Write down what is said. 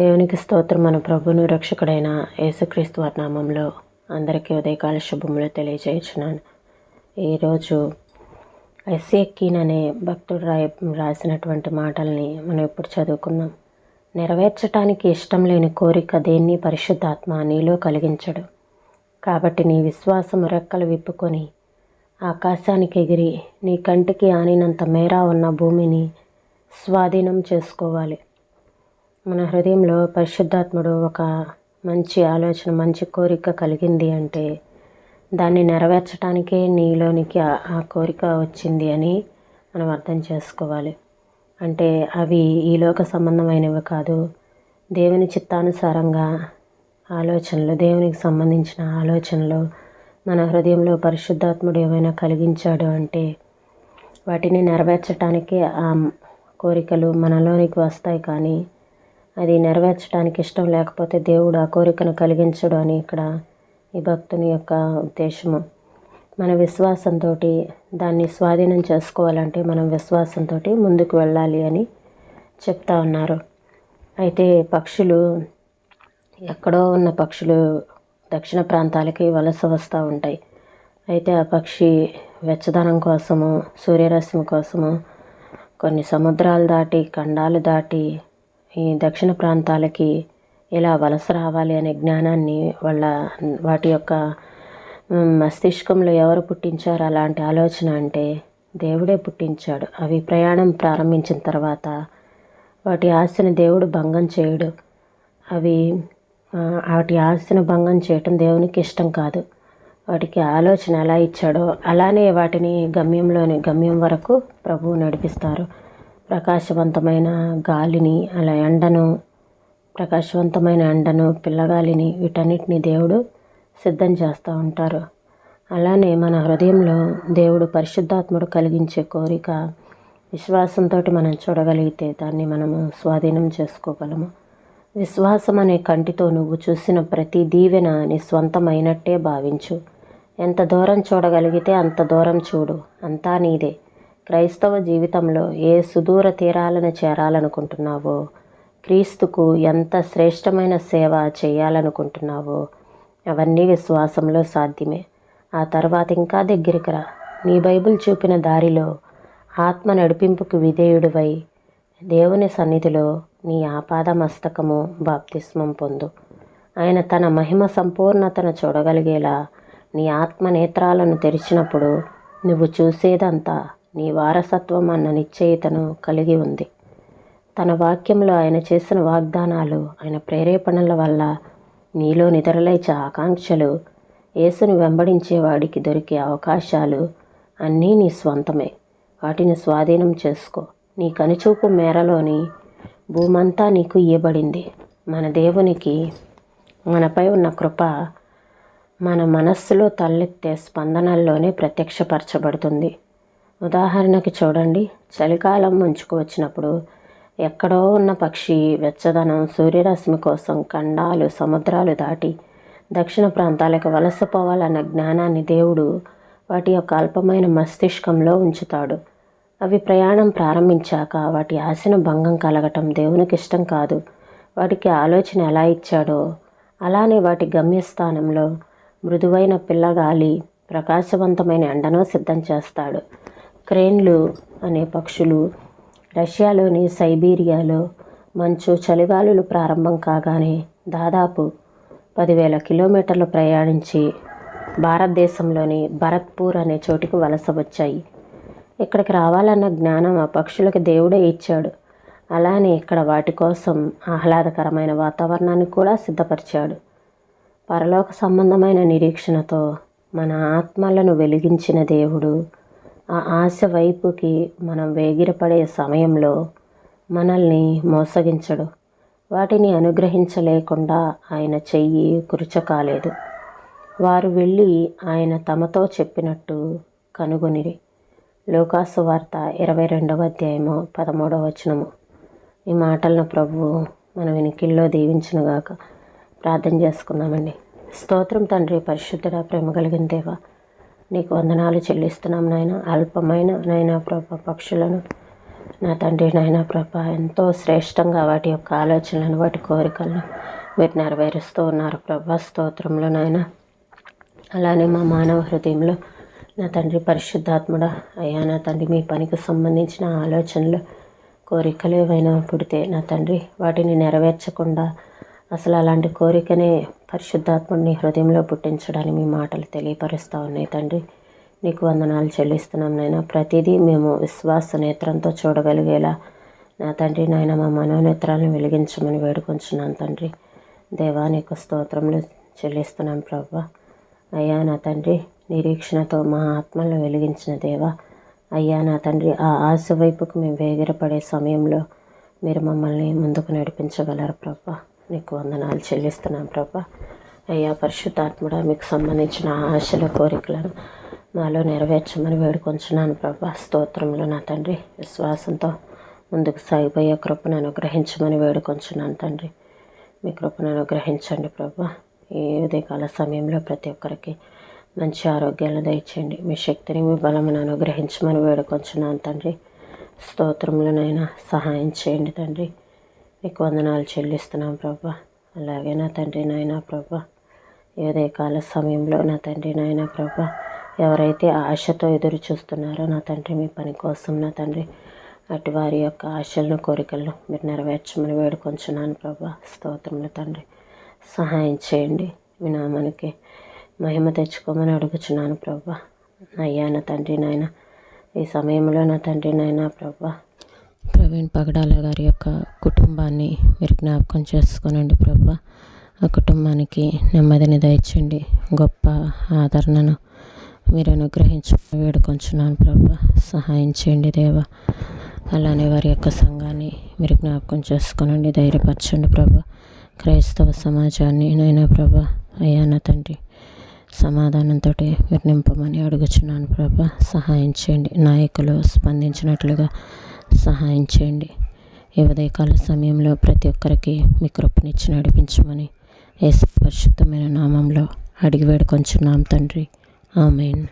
దేవునికి స్తోత్రం మన ప్రభును రక్షకుడైన యేసుక్రీస్తు వారి నామంలో అందరికీ ఉదయకాల శుభములు తెలియజేయుచున్నాను. ఈరోజు ఎస్ఏకీన్ అనే భక్తుడు రాయ రాసినటువంటి మాటల్ని మనం ఇప్పుడు చదువుకుందాం. నెరవేర్చటానికి ఇష్టం లేని కోరిక దేన్ని? పరిశుద్ధాత్మ నీలో కలిగించడు. కాబట్టి నీ విశ్వాసము రెక్కలు విప్పుకొని ఆకాశానికి ఎగిరి నీ కంటికి ఆనినంత మేర ఉన్న భూమిని స్వాధీనం చేసుకోవాలి. మన హృదయంలో పరిశుద్ధాత్ముడు ఒక మంచి ఆలోచన మంచి కోరిక కలిగింది అంటే దాన్ని నెరవేర్చడానికే నీలోనికి ఆ- ఆ కోరిక వచ్చింది అని మనం అర్థం చేసుకోవాలి. అంటే అవి ఈ లోక సంబంధమైనవి కాదు. దేవుని చిత్తానుసారంగా ఆలోచనలు దేవునికి సంబంధించిన ఆలోచనలు మన హృదయంలో పరిశుద్ధాత్ముడు ఏమైనా కలిగించాడు అంటే వాటిని నెరవేర్చటానికి ఆ కోరికలు మనలోనికి వస్తాయి కానీ అది నెరవేర్చడానికి ఇష్టం లేకపోతే దేవుడు ఆ కోరికను కలిగించడు అని ఇక్కడ ఈ భక్తుని యొక్క ఉద్దేశము. మన విశ్వాసంతో దాన్ని స్వాధీనం చేసుకోవాలంటే మనం విశ్వాసంతో ముందుకు వెళ్ళాలి అని చెప్తా ఉన్నారు. అయితే పక్షులు ఎక్కడో ఉన్న పక్షులు దక్షిణ ప్రాంతాలకి వలస వస్తూ ఉంటాయి. అయితే ఆ పక్షి వెచ్చదనం కోసము సూర్యరశ్మి కోసము కొన్ని సముద్రాలు దాటి ఖండాలు దాటి ఈ దక్షిణ ప్రాంతాలకి ఇలా వలస రావాలి అనే జ్ఞానాన్ని వాళ్ళ వాటి యొక్క మస్తిష్కంలో ఎవరు పుట్టించారు అలాంటి ఆలోచన అంటే దేవుడే పుట్టించాడు. అవి ప్రయాణం ప్రారంభించిన తర్వాత వాటి ఆస్తిని దేవుడు భంగం చేయడు. అవి వాటి ఆశను భంగం చేయటం దేవునికి ఇష్టం కాదు. వాటికి ఆలోచన ఎలా ఇచ్చాడో అలానే వాటిని గమ్యంలోని గమ్యం వరకు ప్రభువు నడిపిస్తారు. ప్రకాశవంతమైన గాలిని అలా ఎండను ప్రకాశవంతమైన ఎండను పిల్లగాలిని వీటన్నిటిని దేవుడు సిద్ధం చేస్తూ ఉంటారు. అలానే మన హృదయంలో దేవుడు పరిశుద్ధాత్ముడు కలిగించే కోరిక విశ్వాసంతో మనం చూడగలిగితే దాన్ని మనము స్వాధీనం చేసుకోగలము. విశ్వాసం అనే కంటితో నువ్వు చూసిన ప్రతి దీవెన నీ స్వంతమైనట్టే భావించు. ఎంత దూరం చూడగలిగితే అంత దూరం చూడు. అంతా నీదే. క్రైస్తవ జీవితంలో ఏ సుదూర తీరాలను చేరాలనుకుంటున్నావో క్రీస్తుకు ఎంత శ్రేష్టమైన సేవ చేయాలనుకుంటున్నావో అవన్నీ విశ్వాసంలో సాధ్యమే. ఆ తర్వాత ఇంకా దగ్గరికి రా. నీ బైబిల్ చూపిన దారిలో ఆత్మ నడిపింపుకు విధేయుడివై దేవుని సన్నిధిలో నీ ఆపాద మస్తకము బాప్తిస్మం పొందు. ఆయన తన మహిమ సంపూర్ణతను చూడగలిగేలా నీ ఆత్మ నేత్రాలను తెరిచినప్పుడు నువ్వు చూసేదంతా నీ వారసత్వం అన్న నిశ్చయితను కలిగి ఉంది. తన వాక్యంలో ఆయన చేసిన వాగ్దానాలు ఆయన ప్రేరేపణల వల్ల నీలో నిద్రలేచే ఆకాంక్షలు యేసును వెంబడించే వాడికి దొరికే అవకాశాలు అన్నీ నీ స్వంతమే. వాటిని స్వాధీనం చేసుకో. నీ కనుచూపు మేరలోని భూమంతా నీకు ఇయ్యబడింది. మన దేవునికి మనపై ఉన్న కృప మన మనస్సులో తలెత్తే స్పందనల్లోనే ప్రత్యక్షపరచబడుతుంది. ఉదాహరణకి చూడండి. చలికాలం ముంచుకు వచ్చినప్పుడు ఎక్కడో ఉన్న పక్షి వెచ్చదనం సూర్యరశ్మి కోసం ఖండాలు సముద్రాలు దాటి దక్షిణ ప్రాంతాలకు వలసపోవాలన్న జ్ఞానాన్ని దేవుడు వాటి యొక్క అల్పమైన మస్తిష్కంలో ఉంచుతాడు. అవి ప్రయాణం ప్రారంభించాక వాటి ఆశను భంగం కలగటం దేవునికి ఇష్టం కాదు. వాటికి ఆలోచన ఎలా ఇచ్చాడో అలానే వాటి గమ్యస్థానంలో మృదువైన పిల్లగాలి ప్రకాశవంతమైన ఎండను సిద్ధం చేస్తాడు. క్రేన్లు అనే పక్షులు రష్యాలోని సైబీరియాలో మంచు చలిగాలులు ప్రారంభం కాగానే దాదాపు పదివేల కిలోమీటర్లు ప్రయాణించి భారతదేశంలోని భరత్పూర్ అనే చోటికి వలస వచ్చాయి. ఇక్కడికి రావాలన్న జ్ఞానం ఆ పక్షులకు దేవుడే ఇచ్చాడు. అలానే ఇక్కడ వాటి కోసం ఆహ్లాదకరమైన వాతావరణాన్ని కూడా సిద్ధపరిచాడు. పరలోక సంబంధమైన నిరీక్షణతో మన ఆత్మలను వెలిగించిన దేవుడు ఆ ఆశ వైపుకి మనం వేగిరపడే సమయంలో మనల్ని మోసగించడు. వాటిని అనుగ్రహించలేకుండా ఆయన చెయ్యి కురుచకాలేదు. వారు వెళ్ళి ఆయన తమతో చెప్పినట్టు కనుగొనిరి. లోకాసు వార్త ఇరవై రెండవ అధ్యాయము పదమూడవ వచనము. ఈ మాటలను ప్రభువు మన వెనికిల్లో దీవించునుగాక ప్రార్థన చేసుకున్నామండి స్తోత్రం తండ్రి పరిశుద్ధుడ ప్రేమ కలిగిన దేవా నీకు వందనాలు చెల్లిస్తున్నాం నాయన. అల్పమైన నాయన ప్రభ పక్షులను. నా తండ్రి నాయన ప్రభ ఎంతో శ్రేష్టంగా వాటి యొక్క ఆలోచనలను వాటి కోరికలను మీరు నెరవేరుస్తూ ఉన్నారు ప్రభా. స్తోత్రంలో నాయన. అలానే మా మానవ హృదయంలో నా తండ్రి పరిశుద్ధాత్ముడ అయ్యా నా తండ్రి మీ పనికి సంబంధించిన ఆలోచనలు కోరికలు ఏవైనా పుడితే నా తండ్రి వాటిని నెరవేర్చకుండా అసలు అలాంటి కోరికనే పరిశుద్ధాత్ముడిని హృదయంలో పుట్టించడానికి మీ మాటలు తెలియపరుస్తూ ఉన్నాయి తండ్రి. నీకు వందనాలు చెల్లిస్తున్నాం నాయన. ప్రతిదీ మేము విశ్వాస నేత్రంతో చూడగలిగేలా. నా తండ్రి నాయన మా మనోనేత్రాలను వెలిగించమని వేడుకొంచున్నాను తండ్రి. దేవా నీకు స్తోత్రములు చెల్లిస్తున్నాం ప్రభా అయ్యా నా తండ్రి నిరీక్షణతో మా ఆత్మలను వెలిగించిన దేవా. అయ్యా నా తండ్రి ఆ ఆశ వైపుకు మేము వేగిరపడే సమయంలో మీరు మమ్మల్ని ముందుకు నడిపించగలరు ప్రభా నీకు వందనాలు చెల్లిస్తున్నాం ప్రభా. అయ్యా పరిశుద్ధాత్ముడ మీకు సంబంధించిన ఆశల కోరికలను మాలో నెరవేర్చమని వేడుకొంచున్నాను ప్రభా. స్తోత్రంలో నా తండ్రి. విశ్వాసంతో ముందుకు సాగిపోయే కృపను అనుగ్రహించమని వేడుకొంచున్నాను తండ్రి. మీ కృపను అనుగ్రహించండి ప్రభా. ఈ ఉదయకాల సమయంలో ప్రతి ఒక్కరికి మంచి ఆరోగ్యాలు దయచేయండి. మీ శక్తిని మీ బలమును అనుగ్రహించమని వేడుకొంచున్నాను తండ్రి. స్తోత్రంలోనైనా సహాయం చేయండి తండ్రి. నీకు వందనాలు చెల్లిస్తున్నాం ప్రభా. అలాగే నా తండ్రి నాయన ప్రభా. ఏదే కాల సమయంలో నా తండ్రి నాయన ప్రభా ఎవరైతే ఆశతో ఎదురు చూస్తున్నారో నా తండ్రి మీ పని కోసం నా తండ్రి అటు వారి యొక్క ఆశలను కోరికలను మీరు నెరవేర్చమని వేడుకొంచున్నాను ప్రభా. స్తోత్రములు తండ్రి. సహాయం చేయండి మీ నామానికి. మహిమ తెచ్చుకోమని అడుగుచున్నాను ప్రభా. అయ్యా నా తండ్రి నాయన ఈ సమయంలో నా తండ్రి నాయన ప్రభా ప్రవీణ్ పగడాల గారి యొక్క కుటుంబాన్ని మీరు జ్ఞాపకం చేసుకోనండి ప్రభా. ఆ కుటుంబానికి నెమ్మదిని దయచండి. గొప్ప ఆదరణను మీరు అనుగ్రహించి వేడుకొంచున్నాను ప్రభా. సహాయం చేయండి దేవా. అలానే వారి యొక్క సంఘాన్ని మీరు జ్ఞాపకం చేసుకోనండి. ధైర్యపరచండి ప్రభా. క్రైస్తవ సమాజాన్ని నైనా ప్రభా. అయ్యా నా తండ్రి సమాధానంతో మీరు నింపమని అడుగుచున్నాను ప్రభా. సహాయం చేయండి. నాయకులు స్పందించినట్లుగా సహాయం చేయండి. ఈ ఉదయకాల సమయంలో ప్రతి ఒక్కరికి మీ కృపనిచ్చి నడిపించమని ఏ పరిశుద్ధమైన నామంలో అడిగి వేడుకొంచున్నాం తండ్రి. ఆమెన్.